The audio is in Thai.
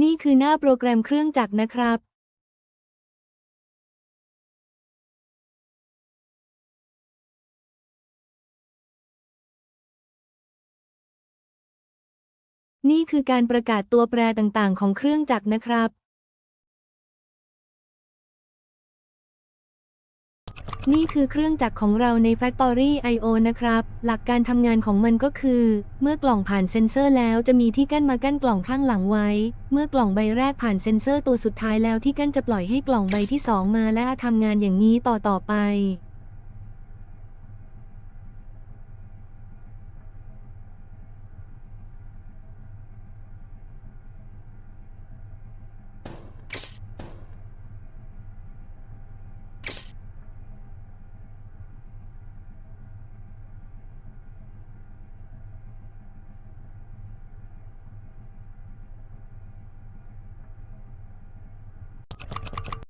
นี่คือหน้าโปรแกรมเครื่องจักรนะครับนี่คือการประกาศตัวแปรต่างๆ ของเครื่องจักรนะครับ นี่คือเครื่องจักรของเราใน Factory I.O. นะครับ หลักการทำงานของมันก็คือ เมื่อกล่องผ่านเซ็นเซอร์แล้วจะมีที่กั้นมากั้นกล่องข้างหลังไว้ เมื่อกล่องใบแรกผ่านเซ็นเซอร์ตัวสุดท้ายแล้วที่กั้นจะปล่อยให้กล่องใบที่ 2 มาและทำงานอย่างนี้ต่อต่อไป